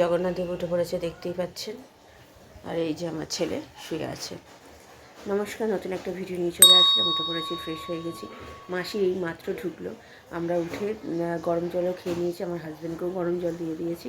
জগন্নাথ দেব উঠে পড়েছে, দেখতেই পাচ্ছেন। আর এই যে আমার ছেলে শুয়ে আছে। নমস্কার, নতুন একটা ভিডিও নিয়ে চলে আসলাম। উঠে পড়েছি ফ্রেশ হয়ে গেছি। মাসি এই মাত্র ঢুকলো। আমরা উঠে গরম জলও খেয়ে নিয়েছি। আমার হাজব্যান্ডকেও গরম জল দিয়ে দিয়েছি।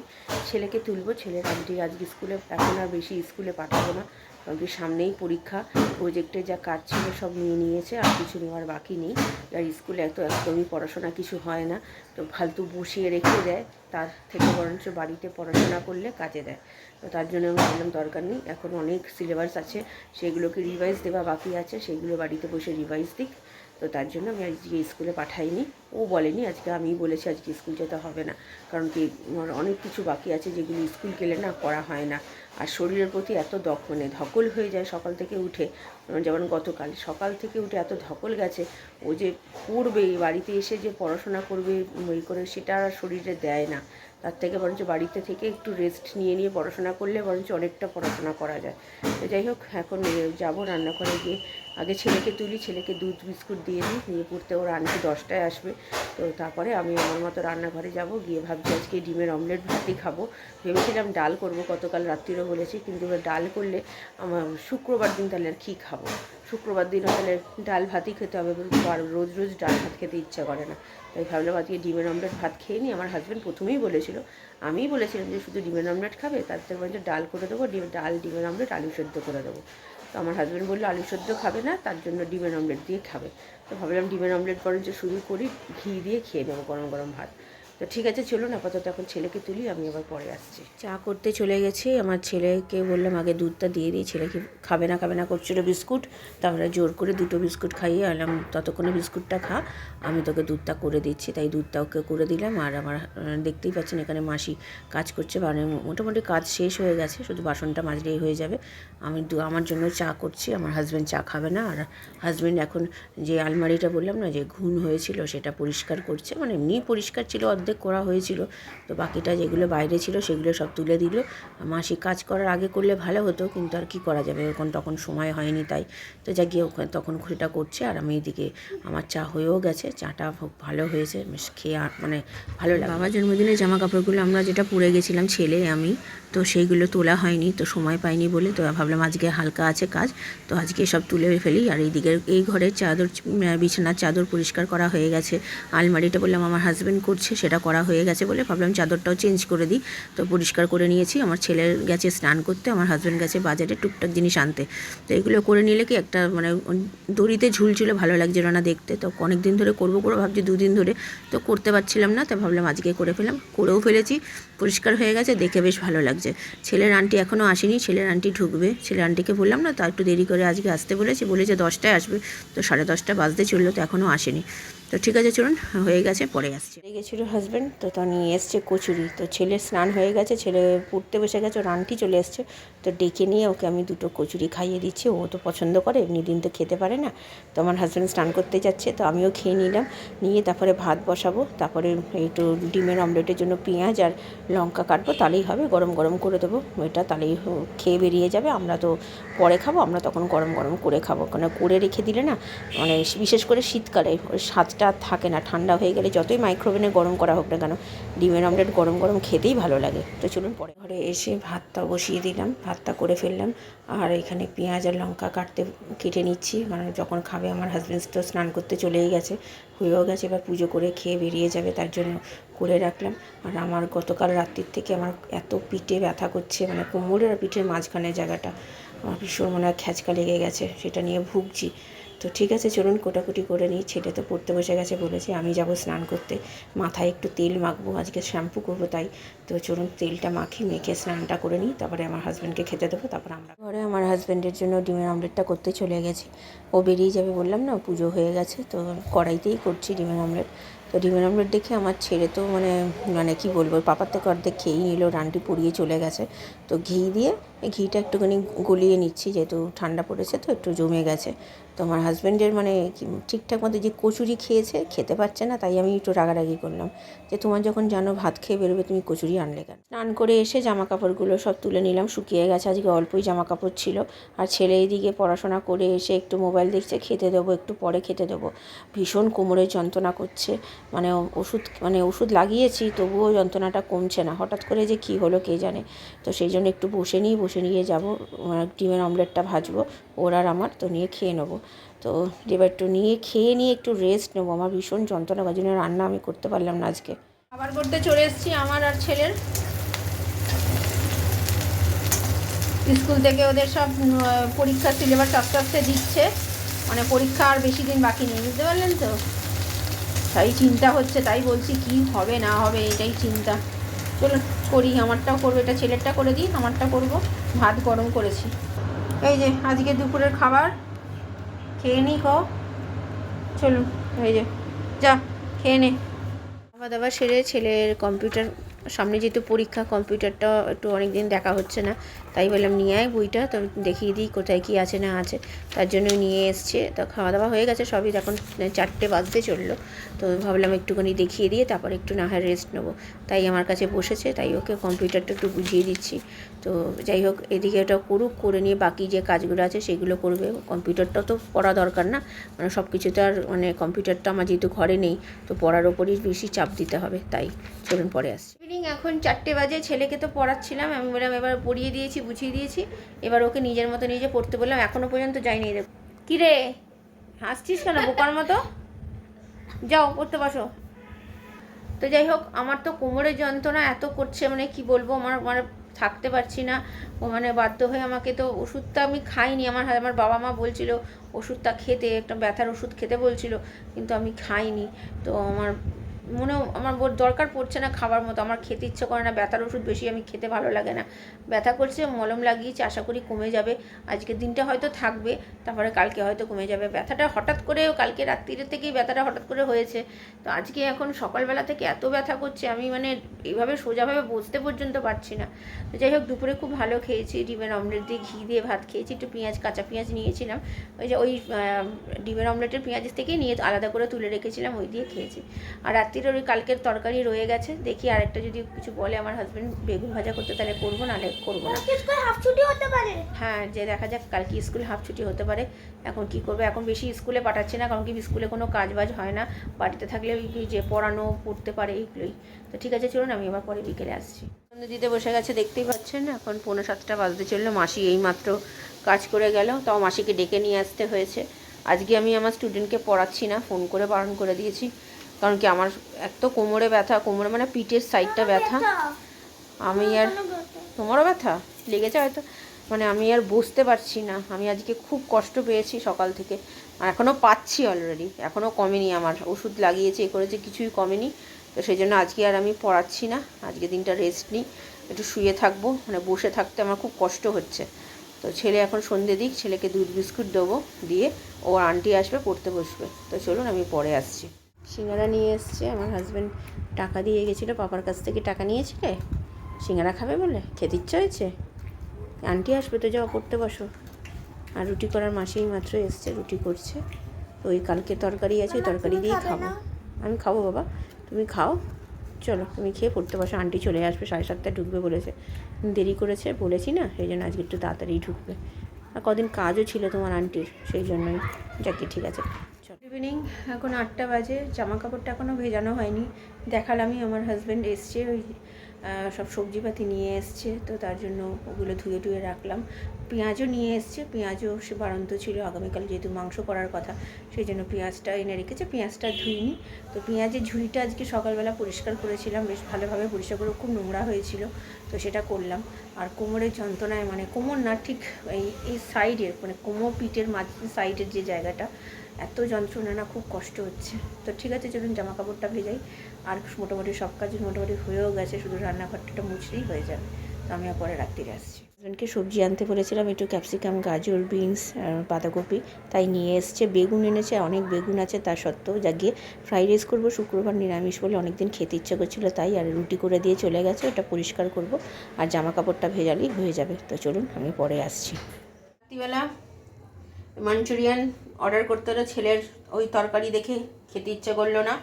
ছেলেকে তুলবো, ছেলের আন্টি আজকে স্কুলে, এখন আর বেশি স্কুলে পাঠাবো না। কারণ কি সামনেই পরীক্ষা প্রোজেক্টে যা কাজ ছিল সব নিয়ে নিয়েছে, আর কিছু নেওয়ার বাকি নেই। আর স্কুলে এত একদমই পড়াশোনা কিছু হয় না। তো ফালতু বসিয়ে রেখে দেয়, তার থেকে বরঞ্চ বাড়িতে পড়াশোনা করলে কাজে দেয়। তো তার জন্য আমি বললাম দরকার নেই, এখন অনেক সিলেবাস আছে, সেগুলোকে রিভাইজ দেওয়া বাকি আছে, সেগুলো বাড়িতে বসে রিভাইজ দিক। তো তার জন্য আমি আজকে স্কুলে পাঠাইনি। ও বলেনি, আজকে আমিই বলেছি আজকে স্কুল যেতে হবে না। কারণ কি, আমার অনেক কিছু বাকি আছে যেগুলো স্কুল গেলে না করা হয় না। আর শরীরের প্রতি এত দক মানে ধকল হয়ে যায় সকাল থেকে উঠে। যেমন গতকাল, সকাল থেকে উঠে এত ধকল গেছে, ও যে পড়বে, বাড়িতে এসে যে পড়াশোনা করবে ওই করে, সেটা আর শরীরে দেয় না। তার থেকে বরঞ্চ বাড়িতে থেকে একটু রেস্ট নিয়ে নিয়ে পড়াশোনা করলে বরঞ্চ অনেকটা পড়াশোনা করা যায়। তো যাই হোক, এখন যাব রান্নাঘরে গিয়ে। আগে ছেলেকে তুলি, ছেলেকে দুধ, বিস্কুট দিয়ে দিই। নিয়ে পড়তে ওর আনটি দশটায় আসবে। তো তারপরে আমি আমার মতো রান্নাঘরে যাব। গিয়ে ভাবছি আজকে ডিমের অমলেট ভাতই খাব। ভেবেছিলাম ডাল করব, গতকাল রাত্রিরও বলেছি। কিন্তু ডাল করলে আমার শুক্রবার দিন তাহলে আর কী খাব? শুক্রবার দিনও তাহলে ডাল ভাতই খেতে হবে। রোজ রোজ ডাল ভাত খেতে ইচ্ছা করে না। তাই ভাবলাম আজকে ডিমের অমলেট ভাত খেয়ে নিই। আমার হাজব্যান্ড প্রথমেই বলেছিল আমিই বলেছিলাম যে শুধু ডিমের আমলেট খাবে, তার থেকে বলছে ডাল করে দেবো, ডিম, ডাল, ডিমের আমলেট, আলু সেদ্ধ করে দেবো। তো আমার হাজব্যান্ড বলল, আলু সেদ্ধ খাবে না, তার জন্য ডিমের আমলেট দিয়ে খাবে। তো ভাবলাম ডিমের অমলেট বরঞ্চ শুরু করি, ঘি দিয়ে খেয়ে নেব গরম গরম ভাত। তো ঠিক আছে, চলুন আপাতত এখন ছেলেকে তুলি, আমি আবার পরে আসছি। চা করতে চলে গেছি। আমার ছেলেকে বললাম, আগে দুধটা দিয়ে দিই ছেলেকে খাবে না খাবে না করছিল বিস্কুট তারপরে জোর করে দুটো বিস্কুট খাইয়ে আলাম ততক্ষণে বিস্কুটটা খা, আমি তোকে দুধটা করে দিচ্ছি। তাই দুধটা ওকে করে দিলাম, আর আমার দেখতেই পাচ্ছেন এখানে মাসি কাজ করছে মানে মোটামুটি কাজ শেষ হয়ে গেছে, শুধু বাসনটা মাজলেই হয়ে যাবে। আমি দু- আমার জন্য চা করছি, আমার হাজব্যান্ড চা খাবে না, আর হাজব্যান্ড এখন যে আলমারিটা বললাম না, যে ঘুণ হয়েছিল সেটা পরিষ্কার করছে মানে এমনি পরিষ্কার ছিল অর্ধেক। করা হয়েছিল। তো বাকিটা যেগুলো বাইরে ছিল সেগুলো সব তুলে দিল। মাসি কাজ করার আগে করলে ভালো হতো, কিন্তু আর কি করা যাবে? এখন তখন সময় হয়নি তাই। তো যা গিয়ে ওখানে তখন সেটা করছে আর আমি এদিকে আমার চা হয়েও গেছে। চাটা খুব ভালো হয়েছে খেয়ে মানে ভালো লাগে বাবার জন্মদিনের জামা কাপড়গুলো আমরা যেটা পরে গেছিলাম, ছেলে, আমি, তো সেইগুলো তোলা হয়নি, তো সময় পাইনি বলে তো ভাবলাম আজকে হালকা আছে কাজ, তো আজকে সব তুলে ফেলি। আর এই দিকের এই ঘরের চাদর বিছানার চাদর পরিষ্কার করা হয়ে গেছে। আলমারিটা বললাম আমার হাজব্যান্ড করছে, সেটা করা হয়ে গেছে বলে ভাবলাম চাদরটাও চেঞ্জ করে দিই। তো পরিষ্কার করে নিয়েছি। আমার ছেলের গেছে স্নান করতে, আমার হাজব্যান্ড গেছে বাজারে টুকটাক জিনিস আনতে। তো এগুলো করে নিলে কি একটা মানে দড়িতে ঝুলঝুলে ভালো লাগছিল না দেখতে। তো অনেক দিন ধরে করব করে ভাবছি, দুদিন ধরে তো করতে পারছিলাম না। তো ভাবলাম আজকে করে ফেলাম। করেও ফেলেছি। পরিষ্কার হয়ে গেছে, দেখে বেশ ভালো লাগছে। ছেলের আন্টি এখনও আসেনি। ছেলের আন্টি ঢুকবে। ছেলের আন্টিকে বললাম, না, তা একটু দেরি করে আজকে আসতে বলেছে। বলেছে দশটায় আসবে। তো সাড়ে দশটা বাজতে চলল, তো এখনও আসেনি। তো ঠিক আছে, চলুন, হয়ে গেছে, পরে আসছে। গেছিল তো তখন এসছে কচুরি। তো ছেলে স্নান হয়ে গেছে, ছেলে পড়তে বসে গেছে, ওর আন্টি চলে এসছে। তো ডেকে নিয়ে ওকে আমি দুটো কচুরি খাইয়ে দিচ্ছি। ও তো পছন্দ করে, এমনি দিন তো খেতে পারে না। তো আমার হাজব্যান্ড স্নান করতে যাচ্ছে, তো আমিও খেয়ে নিলাম। নিয়ে তারপরে ভাত বসাবো, তারপরে একটু ডিমের অমলেটের জন্য পেঁয়াজ আর লঙ্কা কাটবো, তাহলেই হবে। গরম গরম করে দেবো, এটা তাহলেই খেয়ে বেরিয়ে যাবে। আমরা তো পরে খাব, আমরা তখন গরম গরম করে খাব। কারণ করে রেখে দিলে না মানে বিশেষ করে শীতকালে, ওই স্বাদটা থাকে না। ঠান্ডা হয়ে গেলে যতই মাইক্রোওভেনে গরম করা হোক না কেন, ডিমের অমলেট গরম গরম খেতেই ভালো লাগে। তো চলুন পরে ঘরে এসে ভাতটা বসিয়ে দিলাম। ভাতটা করে ফেললাম। আর এখানে পেঁয়াজ আর লঙ্কা কাটতে, কেটে নিচ্ছি। মানে যখন খাবে আমার হাজব্যান্ড তো স্নান করতে চলেই গেছে। হয়েও গেছে, এবার পুজো করে খেয়ে বেরিয়ে যাবে, তার জন্য করে রাখলাম। আর আমার গতকাল রাত্রির থেকে আমার এত পিঠে ব্যথা করছে মানে কোমরের আর পিঠের মাঝখানে জায়গাটা। আমার ভীষণ মনে হয় খ্যাচকা লেগে গেছে, সেটা নিয়ে ভুগছি। তো ঠিক আছে, চলুন কোটাকুটি করে নিই। ছেলে তো পড়তে বসে গেছে বলেছে, আমি যাব স্নান করতে। মাথায় একটু তেল মাখবো, আজকে শ্যাম্পু করব তাই। তো চলুন তেলটা মাখি, মেখে স্নানটা করে নিই। তারপরে আমার হাজব্যান্ডকে খেতে দেবো, তারপর আমরা ঘরে আমার হাজব্যান্ডের জন্য ডিমের অমলেটটা করতে চলে গেছি। ও বেরিয়ে যাবে বললাম না, পুজো হয়ে গেছে, তো কড়াইতেই করছি ডিমের অমলেট তো ডিমের অমলেট দেখে আমার ছেলে তো মানে মানে কি বলব, পাপার থেকে অর্ধেক খেয়েই নিল, রানটি পুড়িয়ে চলে গেছে। তো ঘি দিয়ে, ঘিটা একটুখানি গলিয়ে নিচ্ছি, যেহেতু ঠান্ডা পড়েছে তো, একটু জমে গেছে। তো আমার হাজব্যান্ডের মানে ঠিকঠাক মতো যে কচুরি খেয়েছে, খেতে পারছে না, তাই আমি একটু রাগারাগি করলাম। যে তোমার যখন জানো ভাত খেয়ে বেরোবে, তুমি কচুরি আনলে কেন? স্নান করে এসে জামা কাপড়গুলো সব তুলে নিলাম, শুকিয়ে গেছে, আজকে অল্পই জামা কাপড় ছিল। আর ছেলে এইদিকে পড়াশোনা করে এসে একটু মোবাইল দেখছে, খেতে দেবো, একটু পরে খেতে দেবো। ভীষণ কোমরের যন্ত্রণা করছে মানে ওষুধ মানে ওষুধ লাগিয়েছি, তবুও যন্ত্রণাটা কমছে না। হঠাৎ করে যে কী হলো কে জানে? তো সেই জন্য একটু বসে নিই, বসে নিয়ে যাব ডিমের অমলেটটা ভাজবো, ওর আর আমার, তো নিয়ে খেয়ে নেব। তো এবার একটু নিয়ে খেয়ে নিয়ে একটু রেস্ট নেব। আমার ভীষণ যন্ত্রণা ওই জন্য রান্না আমি করতে পারলাম না আজকে। খাবার করতে চলে এসেছি আমার আর ছেলের। স্কুল থেকে ওদের সব উম, পরীক্ষার সিলেবাস আস্তে আস্তে দিচ্ছে। মানে পরীক্ষা আর বেশি দিন বাকি নেই বুঝতে পারলেন তো? তাই চিন্তা হচ্ছে তাই বলছি কি হবে না হবে এটাই চিন্তা। চলো করি আমারটাও করব এটা ছেলেরটা করে দিই আমারটা করব। ভাত গরম করেছি। এই যে আজকে দুপুরের খাবার। খেয়ে নিই খাও চলুন এই যে যা খেয়ে নে। খাওয়া দাওয়া সেরে ছেলের কম্পিউটার সামনে যেহেতু পরীক্ষা, কম্পিউটারটা একটু অনেক দিন দেখা হচ্ছে না, তাই বললাম নিয়ে আয় বইটা, তো দেখিয়ে দিই কোথায় কী আছে না আছে। তার জন্য নিয়ে এসছে, তো খাওয়া দাওয়া হয়ে গেছে, সবই এখন চারটে বাজতে চলল। তো ভাবলাম একটুখানি দেখিয়ে দিয়ে তারপর একটু না হয় রেস্ট নেব। তাই আমার কাছে বসেছে, তাই ওকে কম্পিউটারটা একটু বুঝিয়ে দিচ্ছি। তো যাই হোক, এদিকে এটা করুক, করে নিয়ে বাকি যে কাজগুলো আছে সেগুলো করবে। কম্পিউটারটাও তো পড়া দরকার না মানে সব কিছু তো আর মানে কম্পিউটারটা আমার যেহেতু ঘরে নেই, তো পড়ার ওপরই বেশি চাপ দিতে হবে, তাই চলুন পরে আসছি। ইভিনিং এখন চারটে বাজে, ছেলেকে তো পড়াচ্ছিলাম, আমি বললাম এবার পড়িয়ে দিয়েছি, বুঝিয়ে দিয়েছি, এবার ওকে নিজের মতো নিজে পড়তে বললাম এখনও পর্যন্ত যায়নি রে কী রে হাসছিস কেন, বোকার মতো? যাও, পড়তে বসো। তো যাই হোক, আমার তো কোমরের যন্ত্রণা এত করছে মানে কি বলব, আমার মানে থাকতে পারছি না। ও মানে বাধ্য হয়ে আমাকে তো ওষুধটা আমি খাইনি, আমার আমার বাবা মা বলছিল, ওষুধটা খেতে, একটা ব্যথার ওষুধ খেতে বলছিল, কিন্তু আমি খাইনি। তো আমার মনেও আমার দরকার পড়ছে না খাবার মতো। আমার খেতে ইচ্ছে করে না, ব্যথার ওষুধ বেশি, আমি খেতে ভালো লাগে না। ব্যথা করছে, মলম লাগিয়েছি, আশা করি কমে যাবে। আজকের দিনটা হয়তো থাকবে, তারপরে কালকে হয়তো কমে যাবে। ব্যথাটা হঠাৎ করে, কালকে রাত্রির থেকেই ব্যথাটা হঠাৎ করে হয়েছে। তো আজকে এখন সকালবেলা থেকে এত ব্যথা করছে, আমি মানে এইভাবে সোজাভাবে বসতে পর্যন্ত পারছি না। তো যাই হোক, দুপুরে খুব ভালো খেয়েছি। ডিমের অমলেট দিয়ে ঘি দিয়ে ভাত খেয়েছি, একটু পেঁয়াজ, কাঁচা পেঁয়াজ নিয়েছিলাম। ওই যে ওই ডিমের অমলেটের পেঁয়াজ থেকেই নিয়ে আলাদা করে তুলে রেখেছিলাম, ওই দিয়ে খেয়েছি। আর রাত্রির ওই কালকের তরকারি রয়ে গেছে। দেখি আরেকটা যদি কিছু বলে আমার হাজব্যান্ড বেগুন ভাজা করতে তাহলে করব নাহলে করব না। স্কুল হাফ ছুটি হতে পারে। হ্যাঁ যে দেখা যাক কালকে স্কুল হাফ ছুটি হতে পারে। এখন কি করবে? এখন বেশি স্কুলে পাঠাচ্ছে না কারণ কি স্কুলে কোনো কাজ বাজ হয় না। বাড়িতে থাকলে ওই যে পড়ানো পড়তে পারে এইগুলোই। তো ঠিক আছে চলুন আমি এবার পরে বিকেলে আসছি। দিতে বসে গেছে দেখতেই পাচ্ছেন এখন পৌনে সাতটা বাজতে চলল। মাসি এইমাত্র কাজ করে গেল তাও মাসিকে ডেকে নিয়ে আসতে হয়েছে। আজকে আমি আমার স্টুডেন্টকে পড়াচ্ছি না ফোন করে বারণ করে দিয়েছি। কারণ কি আমার এক তো কোমরে ব্যথা কোমরে মানে পিঠের সাইডটা ব্যথা। আমি আর তোমারও ব্যথা? লেগেছে হয়তো। মানে আমি আর বসতে পারছি না। আমি আজকে খুব কষ্ট পেয়েছি সকাল থেকে। আর এখনও পাচ্ছি অলরেডি এখনও কমেনি আমার। ওষুধ লাগিয়েছে এ করেছে কিছুই কমেনি। তো সেই জন্য আজকে আর আমি পড়াচ্ছি না। আজকে দিনটা রেস্ট নিই। একটু শুয়ে থাকব। মানে বসে থাকতে আমার খুব কষ্ট হচ্ছে। তো ছেলে এখন সন্ধে দিক। ছেলেকে দুধ বিস্কুট দেবো। দিয়ে ওর আন্টি আসবে পড়তে বসবে। তো চলুন আমি পরে আসছি। সিঙ্গারা নিয়ে এসছে আমার হাজব্যান্ড টাকা দিয়ে গেছিল পাপার কাছ থেকে টাকা নিয়েছিলে সিঙ্গারা খাবে বলে খেতে ইচ্ছা হয়েছে? আন্টি আসবে তো যাও পড়তে বসো। আর রুটি করার মাসেই মাত্র এসছে রুটি করছে। তো ওই কালকে তরকারি আছে ওই তরকারি দিয়েই খাব আমি খাব বাবা তুমি খাও। চলো তুমি খেয়ে পড়তে বসো আন্টি চলে আসবে সাড়ে সাতটায় ঢুকবে বলেছে। দেরি করেছে বলেছি না সেই জন্য আজকে একটু তাড়াতাড়ি ঢুকবে। আর কদিন কাজও ছিল তোমার আন্টির সেই জন্যই। যাকে ঠিক আছে। ইভিনিং এখন আটটা বাজে জামা কাপড়টা এখনও ভেজানো হয়নি। দেখালামই আমার হাজব্যান্ড এসছে, ওই সব সবজিপাতি নিয়ে এসছে, তো তার জন্য ওগুলো ধুয়ে টুয়ে রাখলাম। পেঁয়াজও নিয়ে এসছে, পেঁয়াজও সে বাড়ন্ত ছিল আগামীকাল যেহেতু মাংস করার কথা, সেই জন্য পেঁয়াজটা এনে রেখেছে। পেঁয়াজটা ধুইনি। তো পেঁয়াজের ঝুড়িটা আজকে সকালবেলা পরিষ্কার করেছিলাম, বেশ ভালোভাবে পরিষ্কার করে খুব নোংরা হয়েছিল, তো সেটা করলাম। আর কোমরের যন্ত্রণায় মানে কোমর না, ঠিক এই এই সাইডের মানে কোমর পিঠের মাঝ সাইডের যে জায়গাটা এত যন্ত্রণা, না খুব কষ্ট হচ্ছে। তো ঠিক আছে, চলুন জামা কাপড়টা ভেজাই। আর মোটামুটি সব কাজ মোটামুটি হয়েও গেছে, শুধু রান্নাঘরটা মুছলেই হয়ে যাবে। তো আমি পরে রাত্রিরে আসছি। হাজব্যান্ডকে সবজি আনতে বলেছিলাম, একটু ক্যাপসিকাম, গাজর, বিনস বাঁধাকপি। তাই নিয়ে এসছে। বেগুন এনেছে অনেক বেগুন আছে, তা সত্ত্বেও যা গিয়ে ফ্রাইড রাইস করব। শুক্রবার নিরামিষ বলে অনেক দিন খেতে ইচ্ছে করছিল, তাই আর রুটি করে দিয়ে চলে গেছে, ওটা পরিষ্কার করব। আর জামা কাপড়টা ভেজালেই হয়ে যাবে। তো চলুন, আমি পরে আসছি। রাত্রিবেলা মাঞ্চুরিয়ান অর্ডার করতে হলো ছেলের ওই তরকারি দেখে খেতে ইচ্ছে করল না।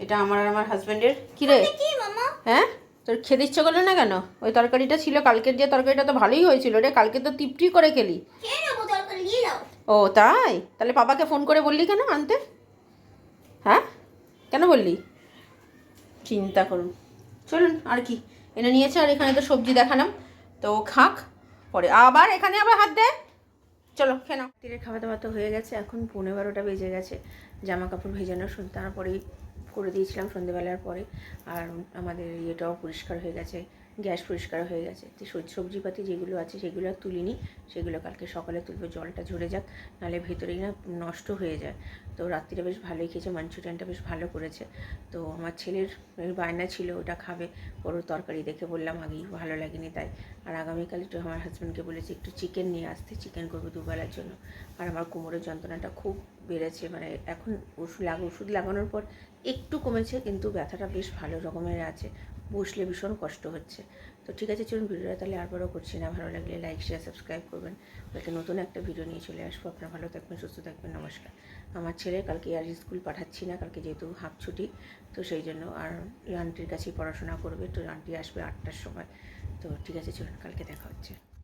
এটা আমার আর আমার হাজব্যান্ডের কী রে? মামা? হ্যাঁ? তোর খেতে ইচ্ছে করল না কেন? ওই তরকারিটা ছিল কালকের যে তরকারিটা তো ভালোই হয়েছিল রে কালকে তো তৃপ্তি করে খেলি। দিয়ে ও তাই? তাহলে পাপাকে ফোন করে বললি কেন আনতে? হ্যাঁ? কেন বললি? চিন্তা করুন। চলুন আর কি। এনে নিয়েছে আর এখানে তো সবজি দেখালাম। তো খাক পরে আবার এখানে আবার হাত দে। চলো, খেয়ে নাও। খাওয়া দাওয়া তো হয়ে গেছে, এখন পনেরো বারোটা বেজে গেছে। জামা কাপড় ভেজানো তারপরেই করে দিয়েছিলাম সন্ধেবেলার পরে। আর আমাদের ইয়েটাও পরিষ্কার হয়ে গেছে। গ্যাস পরিষ্কার হয়ে গেছে। তো সব- সবজিপাতি যেগুলো আছে সেগুলো আর তুলিনি। সেগুলো কালকে সকালে তুলবো, জলটা ঝরে যাক, নাহলে ভেতরেই না নষ্ট হয়ে যায়। তো রাত্রিরে বেশ ভালোই খেয়েছে মাঞ্চুরিয়ানটা বেশ ভালো করেছে। তো আমার ছেলের বায়না ছিল ওটা খাবে ওর তরকারি দেখে বললাম আগেই ভালো লাগেনি তাই। আর আগামীকাল একটু আমার হাজব্যান্ডকে বলেছি একটু চিকেন নিয়ে আসতে চিকেন করব দুবেলার জন্য। আর আমার কোমরের যন্ত্রণাটা খুব বেড়েছে মানে এখন ওষুধ লাগ, ওষুধ লাগানোর পর একটু কমেছে, কিন্তু ব্যথাটা বেশ ভালো রকমের আছে। বসলে ভীষণ কষ্ট হচ্ছে। তো ঠিক আছে, চলুন ভিডিওটা তাহলে আর করছি না। ভালো লাগলে লাইক শেয়ার সাবস্ক্রাইব করবেন। কালকে নতুন একটা ভিডিও নিয়ে চলে আসব। আপনারা ভালো থাকবেন, সুস্থ থাকবেন। নমস্কার। আমার ছেলে কালকে আর স্কুল পাঠাচ্ছি না। কালকে যেহেতু হাফ ছুটি, তো সেই জন্য আর আন্টির কাছেই পড়াশোনা করবে। তো আন্টি আসবে আটটার সময়। তো ঠিক আছে, চলুন কালকে দেখা হচ্ছে।